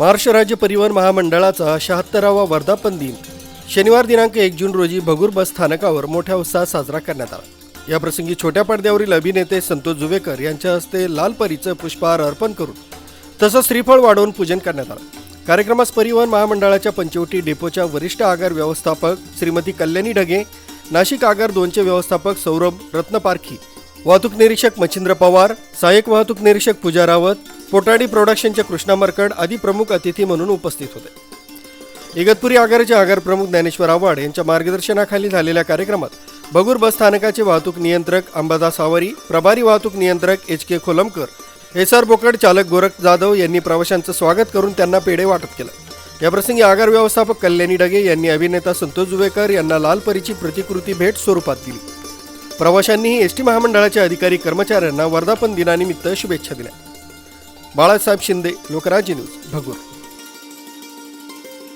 महाराष्ट्र राज्य परिवहन महामंडळाचा शहात्तरावा वर्धापन दिन. शनिवार दिनांक एक जून रोजी भगूर बस स्थानकावर मोठ्या उत्साहात साजरा करण्यात आला. या प्रसंगी छोट्या पडद्यावरील अभिनेते संतोष जुवेकर यांच्या हस्ते लाल परीचं पुष्पहार अर्पण करून तसंच श्रीफळ वाढवून पूजन करण्यात आलं. कार्यक्रमास परिवहन महामंडळाच्या पंचवटी डेपोच्या वरिष्ठ आगार व्यवस्थापक श्रीमती कल्याणी ढगे नाशिक आगार दोनचे व्यवस्थापक सौरभ रत्नपारखी वाहतूक निरीक्षक मच्छिंद्र पवार सहाय्यक वाहतूक निरीक्षक पूजा रावत पोटाडी प्रोडक्शनच्या कृष्णा मरकड आदी प्रमुख अतिथी म्हणून उपस्थित होते. इगतपुरी आगाराचे आगार प्रमुख ज्ञानेश्वर आव्हाड यांच्या मार्गदर्शनाखाली झालेल्या कार्यक्रमात बगूर बस स्थानकाचे वाहतूक नियंत्रक अंबादास सावरी प्रभारी वाहतूक नियंत्रक H K Kholamkar S R Bokad चालक गोरख जाधव यांनी प्रवाशांचं स्वागत करून त्यांना पेढे वाटप केलं. याप्रसंगी आगार व्यवस्थापक कल्याणी डगे यांनी अभिनेता संतोष जुवेकर यांना लाल परीची प्रतिकृती भेट स्वरूपात दिली. प्रवाशांनीही एस टी महामंडळाच्या अधिकारी कर्मचाऱ्यांना वर्धापन दिनानिमित्त शुभेच्छा दिल्या. बाळासाहेब शिंदे लोकराज्य न्यूज भगूर.